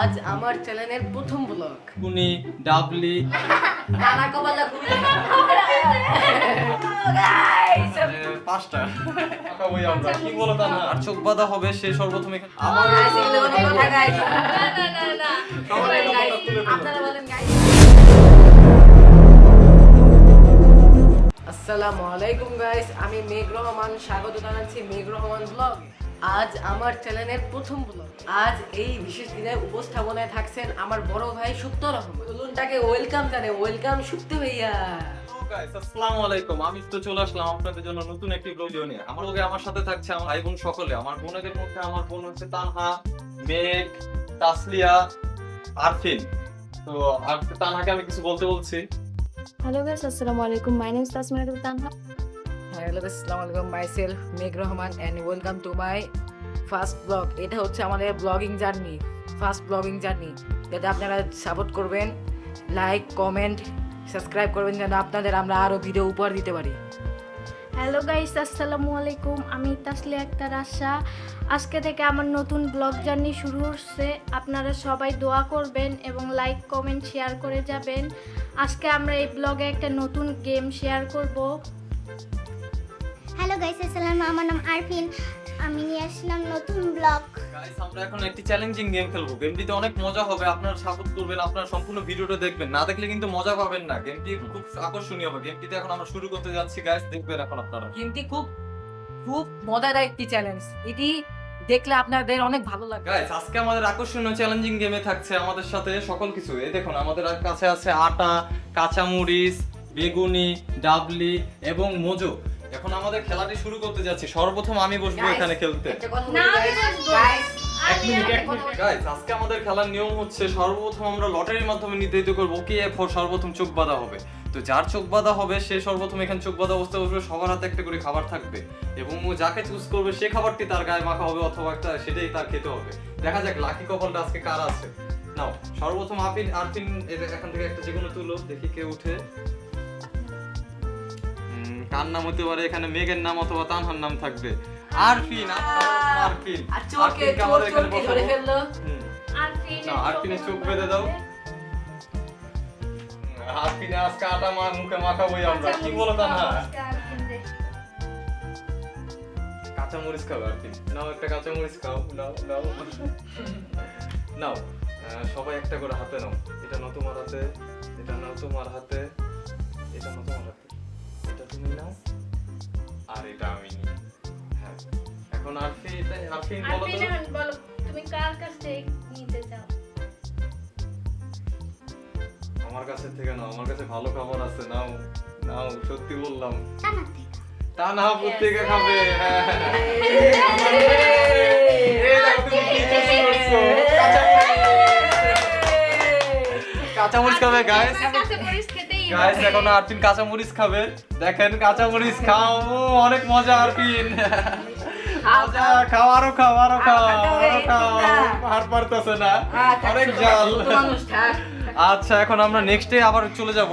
আজ আমার চ্যানেলের প্রথম ব্লগ। কুনি ডাবলি। নানা কপালা পাঁচটা। আমরা কি বলো তা না? আর চোখ বাঁধা হবে সে সর্বপ্রথম তুলে ফেলো। আপনারা বলেন। আসসালামু আলাইকুম গাইস আমি মেঘ রহমান। স্বাগত জানাচ্ছি মেঘ রহমান ব্লগ। আজ আমার চ্যানেলের প্রথম ব্লগ। আজ এই বিশেষ দিনে উপস্থাপনায় থাকছেন আমার বড় ভাই সুপ্ত রহমান। বলুনটাকে ওয়েলকাম জানে ওয়েলকাম সুপ্ত ভাইয়া। আসসালামু আলাইকুম। আমি তো চলে আসলাম আপনাদের জন্য নতুন একটি ভিডিও নিয়ে। আমার লগে আমার সাথে থাকছে আমার ভাই বোন সকলে। আমার বোনদের মধ্যে আমার বোন হচ্ছে তানহা মেঘ তাসলিয়া আরফিন। তো আর তানহাকে আমি কিছু বলতে বলছি। হ্যালো গাইস আসসালামু আলাইকুম। My name is Tasmina Tanha. Hello আসসালামু আলাইকুম। Myself Megh Rahman and welcome to my first blog এটা হচ্ছে আমাদের blogging journey first blogging journey যাতে আপনারা সাপোর্ট করবেন লাইক কমেন্ট সাবস্ক্রাইব করবেন যেন আপনাদের আমরা আরও ভিডিও উপহার দিতে পারি। হ্যালো গাইস, আসসালামু আলাইকুম। আমি তাসলিয়া আক্তার আশা আজকে থেকে আমার নতুন ব্লগ জার্নি শুরু হচ্ছে। আপনারা সবাই দোয়া করবেন এবং লাইক কমেন্ট শেয়ার করে যাবেন। আজকে আমরা এই ব্লগে একটা নতুন গেম শেয়ার করব। হ্যালো গাইস আসসালাম আমার নাম আরফিন। আমি নিয়ে আসলাম নতুন ব্লগ গাইস আমরা এখন একটি চ্যালেঞ্জিং গেম খেলব। গেমটিতে অনেক মজা হবে। আপনারা সাপোর্ট করবেন। আপনারা সম্পূর্ণ ভিডিওটা দেখবেন। না দেখলে কিন্তু মজা পাবেন না। গেমটি খুব আকর্ষণীয় হবে। গেমটিতে এখন আমরা শুরু করতে যাচ্ছি। গাইস দেখবেন এখন আপনারা। গেমটি খুব খুব মজাদার একটি চ্যালেঞ্জ এটি দেখলে আপনাদের অনেক ভালো লাগবে। গাইস আজকে আমাদের আকর্ষণীয় চ্যালেঞ্জিং গেমে থাকছে আমাদের সাথে সকল কিছু। এই দেখুন আমাদের কাছে আছে আটা কাঁচামরিচ বেগুনি ডাবলি এবং মোজো। এখন আমাদের খেলাটি শুরু করতে যাচ্ছি। সর্বপ্রথম আমি বসবো এখানে খেলতে। এক মিনিট এক মিনিট। গাইস আজকে আমাদের খেলার নিয়ম হচ্ছে সর্বপ্রথম আমরা লটারির মাধ্যমে নির্ধারিত করব কে ফর সর্বপ্রথম চোখ বাঁধা হবে। তো যার চোখ বাঁধা হবে সে সর্বপ্রথম এখানে চোখ বাঁধা অবস্থায় বসবে সবার হাতে একটা করে খাবার থাকবে। এবং ও যাকে চুজ করবে সে খাবারটি তার গায়ে মাখা হবে অথবা একটা সেটাই তার খেতে হবে। দেখা যাক লাকি কপালটা আজকে কার আছে? নাও সর্বপ্রথম আপিন আরপিন এখান থেকে একটা যেকোনো তুলো দেখি কে উঠে কার নাম হতে পারে এখানে মেঘের নাম অথবা তানহার নাম থাকবে। আরফিন আরফিন। আরফিনকে চোর এখানে বসাবো। আরফিনের চোখ বেঁধে দাও। আরফিনে আজকে আটা মার মুখে মাখাবোই আমরা। কি বলো তা কাঁচা মরিচ খাও আরফিন। নাও একটা কাঁচা মরিচ খাও। নাও নাও। নাও আহ, সবাই একটা করে হাতে নাও। এটা নাও তোমার হাতে এটা নাও তোমার হাতে এটা নাও নাও আর এটা আমি নিই। হ্যাঁ। এখন আরফিন আরফিন বলো বলো। তুমি কার কাছ থেকে নিতে চাও? আমার কাছে থেকে নাও। আমার কাছে ভালো খাবার আছে নাও। নাও সত্যি বললাম। তা না প্রত্যেকে খাবে। হ্যাঁ। করছ? কাঁচামরিচ খাবে খেতেই গাইস এখন আরপিন কাঁচামরিচ খাবে। দেখেন কাঁচামরিচ খাও। ও, অনেক মজা আরফিন মজা খাও আরও খাও আরও খাও আরও খাও। আর পারতেছে না। অনেক জাল। আচ্ছা এখন আমরা নেক্সটে আবার চলে যাব।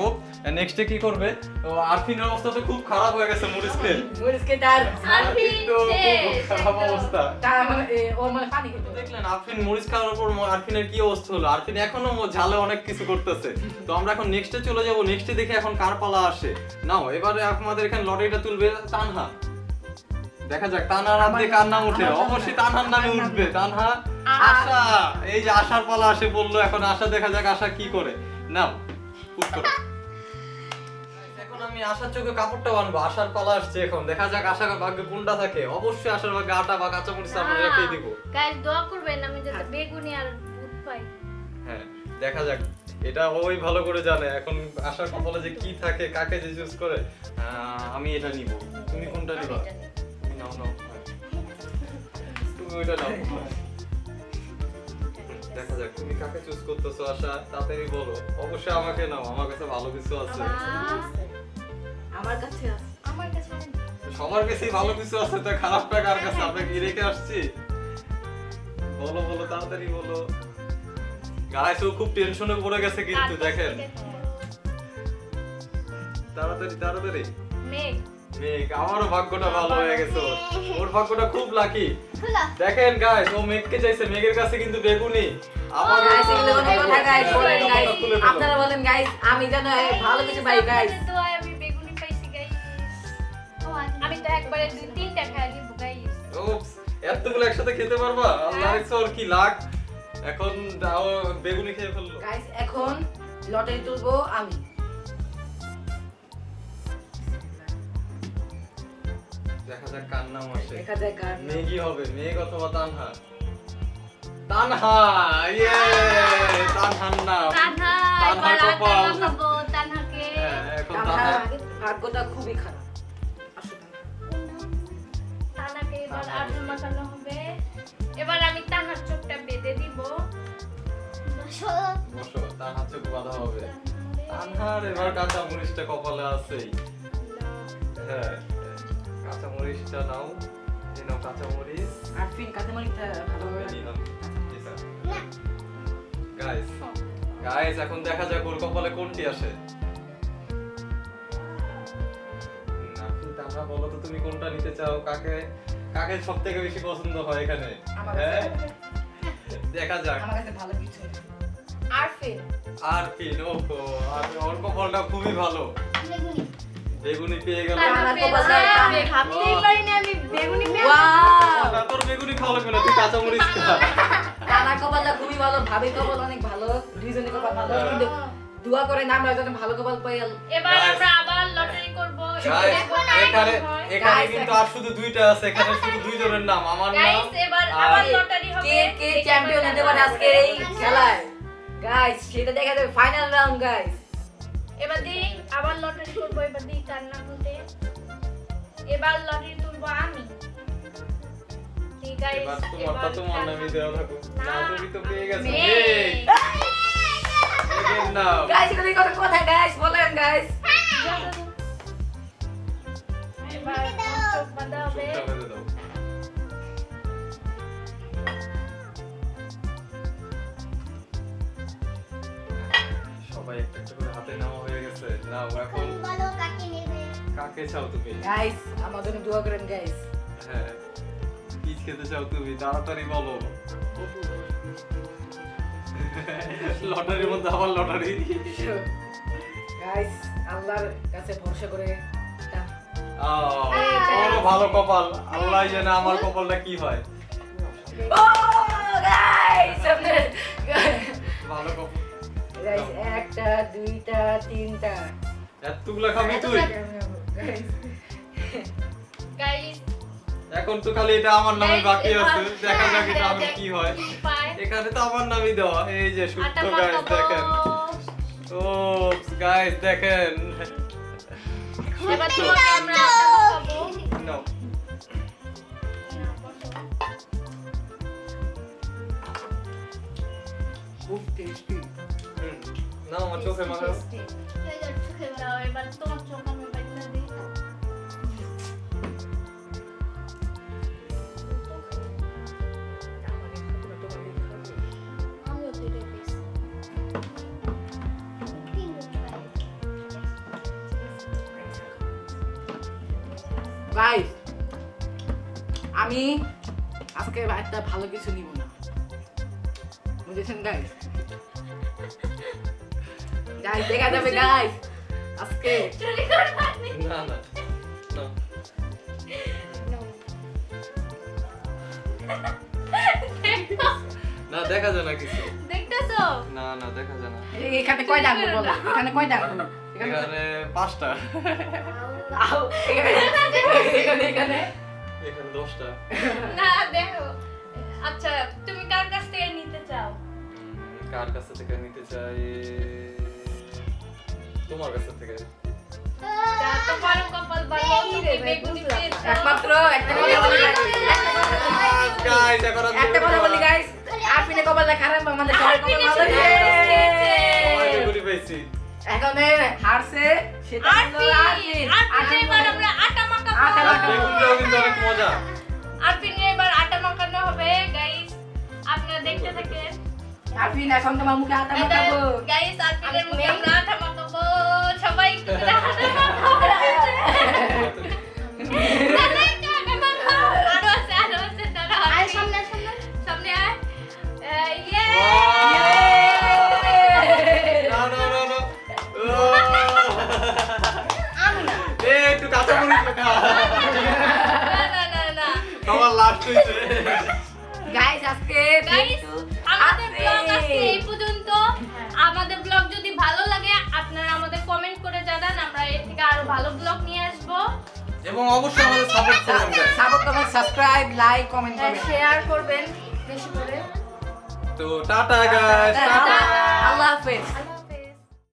নেক্সটে কি করবে? তো আরফিনের অবস্থা তো খুব খারাপ হয়ে গেছে মরিচ খেয়ে তার আরফিন তো খারাপ অবস্থা। তার মানে ওর মানে পানি খেতে দেখলেন আরফিন মরিচ খাওয়ার পর আরফিনের কি অবস্থা হলো? আরফিন এখনও ঝালে অনেক কিছু করতেছে। তো আমরা এখন নেক্সটে চলে যাব। নেক্সটে দেখে এখন কার পালা আসে। নাও এবারে আমাদের এখানে লটারিটা তুলবে তানহা। দেখা যাক তানহার হাত দিয়ে কার নাম উঠে অবশ্যই তানহার নামে উঠবে। তানহা আশা। এই যে আশার পালা আসে বলল এখন আশা দেখা যাক আশা কি করে। নাও পুশ করো। আমি আশার চোখে কাপড়টা বানবো আশার পালা আসছে এখন। দেখা যাক আশার ভাগ্যে কোনটা থাকে। অবশ্যই আশার ভাগ্যে আটা বা কাঁচামরিচ আমরা রেখেই দিব। গাইস দোয়া করবেন আমি যাতে বেগুনি আর বুট পাই। হ্যাঁ দেখা যাক। এটা ওই ভালো করে জানে। এখন আশার কপালে যে কি থাকে কাকে যে চুজ করে আমি এটা নিব। তুমি কোনটা নিবা? নাও নাও। তুমি ওইটা নাও। দেখা যাক তুমি কাকে চুজ করতেছো আশা? তাড়াতাড়ি বলো। অবশ্যই আমাকে নাও। আমার কাছে ভালো কিছু আছে। আমার কাছে আছে। আমার কাছে সবার কাছেই ভালো কিছু আছে তো খারাপটা কার কাছে? আমরা কি রেখে আসছি? বলো বলো তাড়াতাড়ি বলো। গাইস ও খুব টেনশনে পড়ে গেছে কিন্তু দেখেন। তাড়াতাড়ি তাড়াতাড়ি। মেঘ। মেঘ আমারও ভাগ্যটা ভালো হয়ে গেছে। ওর। ভাগ্যটা খুব লাকি দেখেন গাইস ও মেঘকে চাইছে মেঘের কাছে কিন্তু বেগুনি। আবার গাইস এগুলো কথা গাইস বলেন গাইস আপনারা বলেন গাইস আমি যেন ভালো কিছু পাই গাইস একবারে দুই তিনটা খাই দিব গাইস ওপস এতগুলো একসাথে খেতে পারবা? আল্লাহ রেখছে ওর কি লাগ? এখন দাও বেগুনি খেয়ে ফেলল। গাইস এখন লটারি তুলবো আমি। দেখা যাক কার নাম আসে। দেখা কার নাম। হবে মেঘ অথবা তানহা। তানহা ইয়ে তানহার নাম। তানহা তানহার কপাল। তানহাকে। হ্যাঁ, এখন তানহা ভাগ্যটা খুবই খারাপ। এবার মাখানো হবে। এবার আমি তানহার চোখটা বেঁধে দিব। বসো। চোখ বাঁধা হবে। তানহার এবার কাঁচা মরিচটা কপালে আছেই। হ্যাঁ কাঁচা মরিচটা নাও এই নাও কাঁচা মরিচ আরফিন কাঁচামরিচটা ভালোভাবে নিলাম না। গাইস গাইস এখন দেখা যাক ওর কপালে কোনটি আসে। বলো তো তুমি কোনটা নিতে চাও? কাকে? কাকে সব থেকে বেশি পছন্দ হয় এখানে? আমার হ্যাঁ? দেখা যাক। আমার কাছে ভালো কিছু। আরফিন। আর কি ওহো আর ওর কপালটা খুবই ভালো। বেগুনি। বেগুনি পেয়ে গেল। তানহা তানহা কপালটা আমি ভাবতেই পারিনি আমি বেগুনি পেয়েছি। ওয়াও। তোর বেগুনি খাওয়া লাগবে না তুই কাঁচা মরিচ খা টানা কপালটা খুবই ভালো ভাবি কপাল অনেক ভালো দুইজনের কপাল ভালো হ্যাঁ। কিন্তু দোয়া করে না আমরা যেন ভালো কপাল পাই। এবার আমরা আবার লটারি করব। এখানে এখানে কিন্তু আর শুধু দুইটা আছে এখানে শুধু দুইজনের নাম আমার নাম গাইস এবার আর- আবার লটারি হবে কে কে চ্যাম্পিয়ন হতে পারে আজকে এই খেলায় গাইস সেটা দেখা যাবে ফাইনাল রাউন্ড গাইস এবার দি আবার লটারি করব এবার দি কার নাম হতে এবার লটারি তুলবো আমি এবার তোমারটা তোমার নামই দেওয়া থাকুক না তুমি তো পেয়ে গেছো মেঘ। মেঘ। মেঘের নাম গাইস এগুলো কথা গাইস বলেন গাইস বাঁধা হবে সবাই একটা একটা করে হাতে নেওয়া হয়ে গেছে নাও এখন বলো কাকে নেবে কাকে চাও তুমি গাইস জন্য দোয়া করেন গাইস হ্যাঁ কি খেতে চাও তুমি তাড়াতাড়ি বলো লটারির মধ্যে আবার লটারি গাইস আল্লাহর কাছে ভরসা করে আহ, ভালো কপাল। আল্লাহ জানে আমার কপালটা কি হয়। ভালো কপাল। একটা দুইটা তিনটা। এতগুলা খাবি তুই? এখন তো খালি এটা আমার নামে বাকি আছে। দেখা যাক এটা আমি কি হয়। এখানে তো আমার নামই দেওয়া। এই যে সুস্থ গাইস দেখেন। ও গাইস দেখেন। এবার তোমাকে আমরা আটা মাখাবো নাও খুব টেস্টি হুম, নাও আমার চোখে মাখাও এই যে চোখে বলো। দাও এবার তোমার চোখ গাইস আমি আজকে একটা ভালো কিছু নিব না। বুঝেছেন গাইস গাইস দেখা যাবে গাইস আজকে। না না না দেখা যায় না কিছু। দেখতেছো? না না দেখা যায় না। এখানে কয়টা আঙ্গুল বলো? এখানে কয়টা আঙ্গুল? এখানে পাঁচটা। আও, এখানে। এখানে এখানে। এখানে দশটা। না দেখো। আচ্ছা তুমি কার কাছ থেকে নিতে চাও? কার কাছে থেকে নিতে চাই? তোমার কাছে থেকে। তোমার কপাল ভালো তুমি বেগুনি একমাত্র একটা কথা বলি একটা কথা বলি। গাইস কপালটা খারাপ আমাদের কপাল ভালো এখন হারছে। সেটা কিন্তু এবার আটা মাখানো হবে গাইস আপনারা দেখতে থাকেন। আরফিন এখন মুখে আটা মাখাবো। গাইস আরফিনের মুখে আমরা আটা মাখাবো। সবাই এবং অবশ্যই আমাদের সাপোর্ট করবেন সাপোর্ট করবেন সাবস্ক্রাইব লাইক কমেন্ট করবেন। শেয়ার করবেন বেশি করে। তো টাটা গাইস টাটা। আল্লাহ হাফেজ।